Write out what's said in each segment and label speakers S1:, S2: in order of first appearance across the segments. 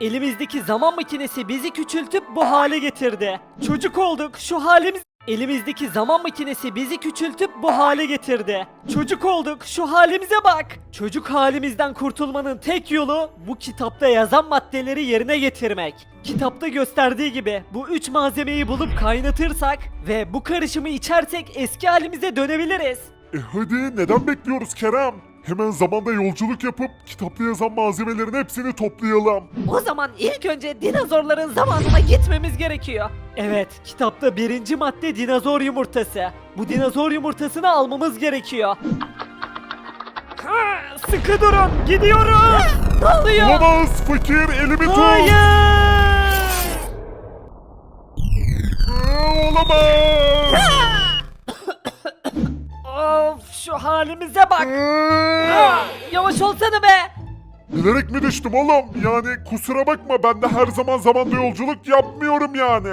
S1: Elimizdeki zaman makinesi bizi küçültüp bu hale getirdi. Çocuk olduk şu halimiz... Elimizdeki zaman makinesi bizi küçültüp bu hale getirdi. Çocuk olduk şu halimize bak. Çocuk halimizden kurtulmanın tek yolu bu kitapta yazan maddeleri yerine getirmek. Kitapta gösterdiği gibi bu üç malzemeyi bulup kaynatırsak ve bu karışımı içersek eski halimize dönebiliriz.
S2: E hadi neden bekliyoruz Kerem? Hemen zamanda yolculuk yapıp kitapta yazan malzemelerin hepsini toplayalım.
S1: O zaman ilk önce dinozorların zamanına gitmemiz gerekiyor. Evet, kitapta birinci madde dinozor yumurtası. Bu dinozor yumurtasını almamız gerekiyor. Ha, sıkı durun, gidiyoruz. Ne oluyor?
S2: Olamaz fakir elimi tut.
S1: Hayır!
S2: Aa, Olamaz.
S1: Halimize bak.
S2: Aa,
S1: Aa, Yavaş olsana be.
S2: Bilerek mi düştüm oğlum? Yani kusura bakma ben de her zaman zamanda yolculuk yapmıyorum yani.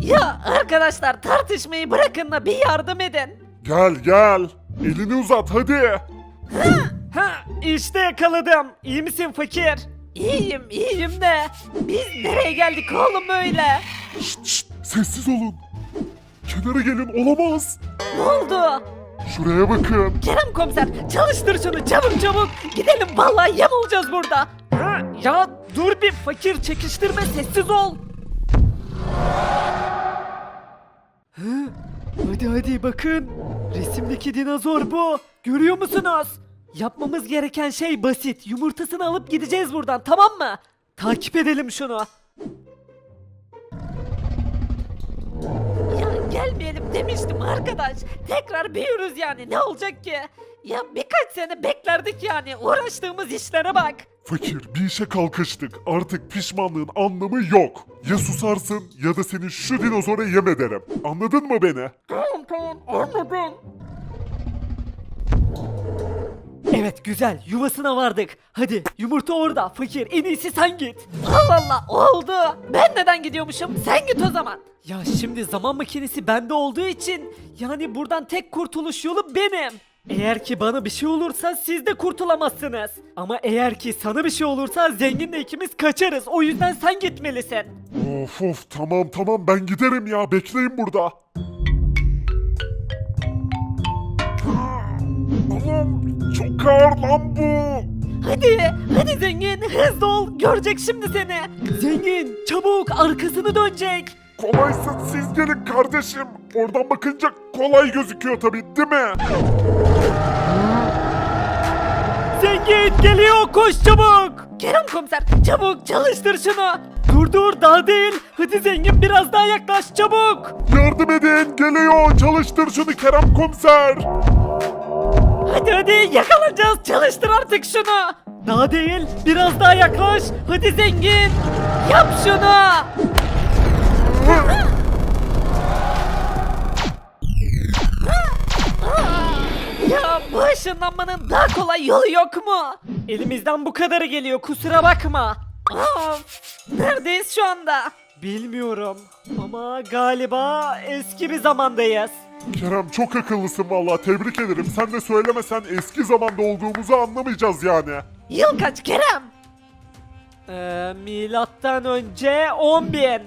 S1: Ya arkadaşlar tartışmayı bırakın da bir yardım edin.
S2: Gel gel. Elini uzat hadi.
S1: Ha, işte yakaladım. İyi misin fakir? İyiyim, iyiyim de. Biz nereye geldik oğlum böyle?
S2: Şşt, şşt, sessiz olun. Kenara gelin olamaz.
S1: Ne oldu?
S2: Şuraya bakın.
S1: Kerem komiser çalıştır şunu çabuk çabuk. Gidelim vallahi yem olacağız burada. Ha, ya dur bir fakir çekiştirme sessiz ol. Hı, Hadi hadi bakın. Resimdeki dinozor bu. Görüyor musunuz? Yapmamız gereken şey basit. Yumurtasını alıp gideceğiz buradan tamam mı? Takip edelim şunu. Gelmeyelim demiştim arkadaş. Tekrar büyürüz yani ne olacak ki? Ya birkaç sene beklerdik yani uğraştığımız işlere bak.
S2: Fakir bir işe kalkıştık. Artık pişmanlığın anlamı yok. Ya susarsın ya da seni şu dinozora yem ederim. Anladın mı beni?
S1: Tamam tamam anladım. Evet güzel yuvasına vardık. Hadi yumurta orada fakir en iyisi sen git. Allah Allah oldu. Ben neden gidiyormuşum sen git o zaman. Ya şimdi zaman makinesi bende olduğu için yani buradan tek kurtuluş yolu benim. Eğer ki bana bir şey olursa siz de kurtulamazsınız. Ama eğer ki sana bir şey olursa zenginle ikimiz kaçarız. O yüzden sen gitmelisin.
S2: Of of tamam tamam ben giderim ya bekleyin burada. Allah'ım çok ağır lan bu.
S1: Hadi, hadi zengin, hızlı ol. Görecek şimdi seni. Zengin, çabuk arkasını dönecek.
S2: Kolaysa siz gelin kardeşim. Oradan bakınca kolay gözüküyor tabii değil mi?
S1: Zengin geliyor, koş çabuk. Kerem komiser, çabuk çalıştır şunu. Dur dur, daha değil. Hadi zengin biraz daha yaklaş çabuk.
S2: Yardım edin geliyor çalıştır şunu Kerem komiser.
S1: Hadi hadi yakalanacağız, çalıştır artık şunu. Daha değil, biraz daha yaklaş. Hadi zengin, yap şunu. Ya bu ışınlanmanın daha kolay yolu yok mu? Elimizden bu kadarı geliyor kusura bakma. Of, neredeyiz şu anda? Bilmiyorum ama galiba eski bir zamandayız.
S2: Kerem çok akıllısın vallahi tebrik ederim. Sen de söylemesen eski zamanda olduğumuzu anlamayacağız yani.
S1: Yıl kaç Kerem? Ee, milattan önce 10 bin.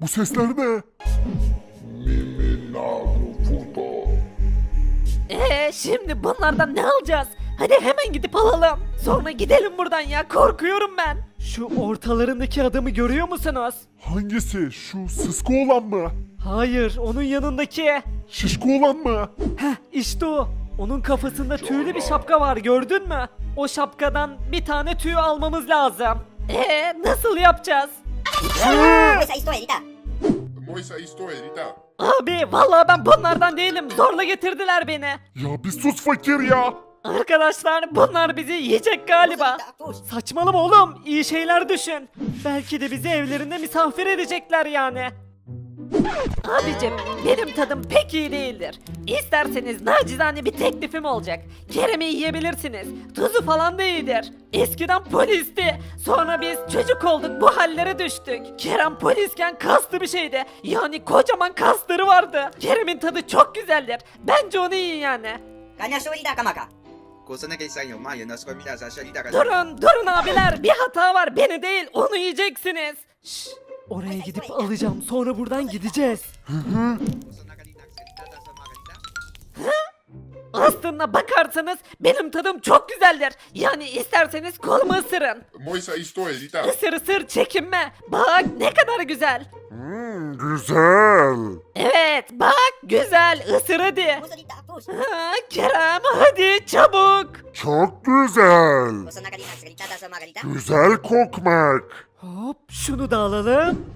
S2: Bu sesler ne?
S1: Ee, şimdi bunlardan ne alacağız? Hadi hemen gidip alalım. Sonra gidelim buradan ya korkuyorum ben. Şu ortalarındaki adamı görüyor musunuz?
S2: Hangisi? Şu sıska olan mı?
S1: Hayır, onun yanındaki.
S2: Şişko olan mı?
S1: Heh, işte o. Onun kafasında tüylü bir şapka var, gördün mü? O şapkadan bir tane tüy almamız lazım. Ee, nasıl yapacağız? Abi, vallahi ben bunlardan değilim. Zorla getirdiler beni.
S2: Ya bir sus fakir ya.
S1: Arkadaşlar, bunlar bizi yiyecek galiba. Saçmalama oğlum, iyi şeyler düşün. Belki de bizi evlerinde misafir edecekler yani. Abicim benim tadım pek iyi değildir. İsterseniz nacizane bir teklifim olacak. Kerem'i yiyebilirsiniz. Tuzu falan da iyidir. Eskiden polisti. Sonra biz çocuk olduk bu hallere düştük. Kerem polisken kaslı bir şeydi. Yani kocaman kasları vardı. Kerem'in tadı çok güzeldir. Bence onu yiyin yani. Durun durun abiler bir hata var beni değil onu yiyeceksiniz. Şşş. Oraya gidip alacağım. Sonra buradan gideceğiz. Aslına bakarsanız benim tadım çok güzeldir. Yani isterseniz kolumu ısırın.
S3: Moisa isto elita.
S1: Isır ısır çekinme. Bak ne kadar güzel.
S2: Hmm, güzel.
S1: Evet bak güzel ısır hadi. Kerem hadi çabuk.
S2: Çok güzel. Güzel kokmak.
S1: Hop şunu da alalım.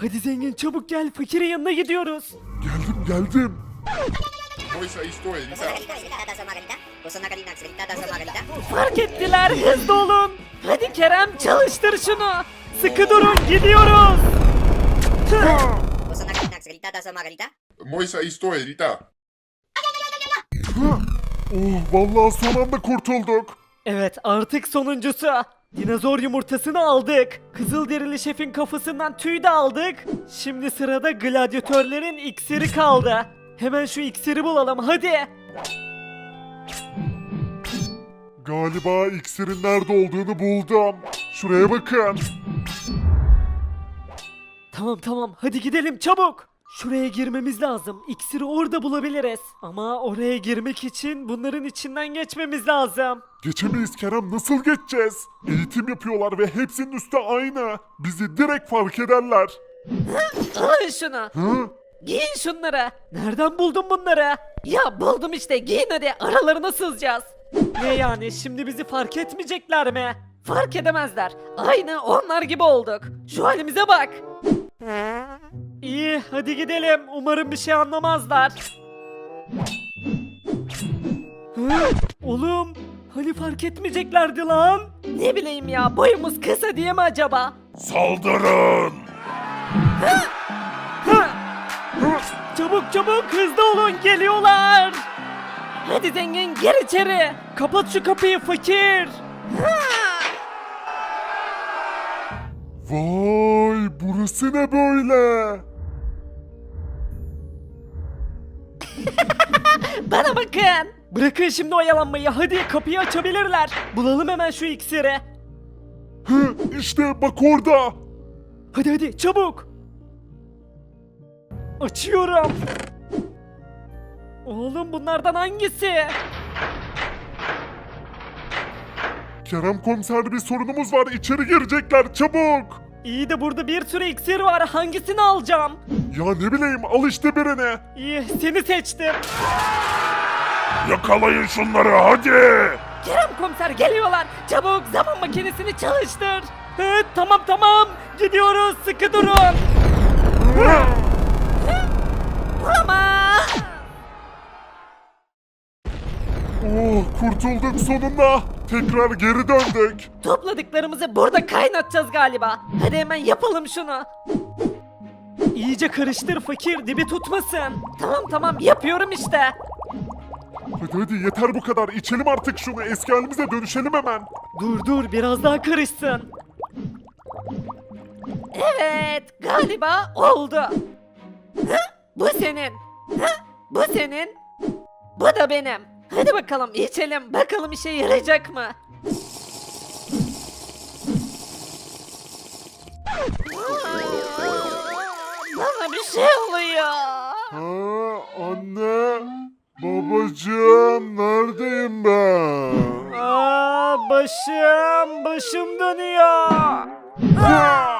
S1: Hadi zengin çabuk gel fakirin yanına gidiyoruz.
S2: Geldim geldim.
S3: Moisa isto
S4: Puso
S3: elita.
S4: na kanina, salita daw sa mga kanita. Puso na kanina, salita daw sa mga kanita.
S1: Fark ettiler hızlı olun. Hadi Kerem çalıştır şunu. Sıkı durun gidiyoruz. Tüh.
S4: Puso na kanina, salita daw sa mga kanita.
S3: Moisa isto elita.
S2: Oh vallahi son anda kurtulduk.
S1: Evet artık sonuncusu. Dinozor yumurtasını aldık. Kızılderili şefin kafasından tüy de aldık. Şimdi sırada gladyatörlerin iksiri kaldı. Hemen şu iksiri bulalım hadi.
S2: Galiba iksirin nerede olduğunu buldum. Şuraya bakın.
S1: Tamam tamam hadi gidelim çabuk. Şuraya girmemiz lazım. İksiri orada bulabiliriz. Ama oraya girmek için bunların içinden geçmemiz lazım.
S2: Geçemeyiz Kerem nasıl geçeceğiz? Eğitim yapıyorlar ve hepsinin üstü aynı. Bizi direkt fark ederler.
S1: Alın şunu.
S2: Hı?
S1: Giyin şunları. Nereden buldun bunları? Ya buldum işte giyin hadi aralarına sızacağız. Ne yani şimdi bizi fark etmeyecekler mi? Fark edemezler. Aynı onlar gibi olduk. Şu halimize bak. İyi hadi gidelim. Umarım bir şey anlamazlar. Hı? Oğlum hani fark etmeyeceklerdi lan? Ne bileyim ya boyumuz kısa diye mi acaba?
S2: Saldırın!
S1: Hı! Çabuk çabuk hızlı olun geliyorlar. Hadi zengin gir içeri. Kapat şu kapıyı fakir. Hı!
S2: Vay burası ne böyle?
S1: Bana bakın. Bırakın şimdi oyalanmayı hadi kapıyı açabilirler. Bulalım hemen şu iksiri.
S2: Hı, işte bak orada.
S1: Hadi hadi çabuk. Açıyorum. Oğlum bunlardan hangisi?
S2: Kerem komiser bir sorunumuz var içeri girecekler çabuk.
S1: İyi de burada bir sürü iksir var. Hangisini alacağım?
S2: Ya ne bileyim al işte birini.
S1: İyi seni seçtim.
S2: Yakalayın şunları hadi.
S1: Kerem komiser geliyorlar. Çabuk zaman makinesini çalıştır. Hı, tamam tamam. Gidiyoruz. Sıkı durun.
S2: Kurtulduk sonunda. Tekrar geri döndük.
S1: Topladıklarımızı burada kaynatacağız galiba. Hadi hemen yapalım şunu. İyice karıştır fakir dibi tutmasın. Tamam tamam yapıyorum işte.
S2: Hadi hadi yeter bu kadar içelim artık şunu eski halimize dönüşelim hemen.
S1: Dur dur biraz daha karışsın. Evet galiba oldu. Hı? Bu senin. Hı? Bu senin. Bu da benim. Hadi bakalım içelim bakalım işe yarayacak mı? Bana bir şey oluyor.
S2: Ha, anne, babacığım neredeyim ben?
S1: Aa, başım, başım dönüyor. Aa!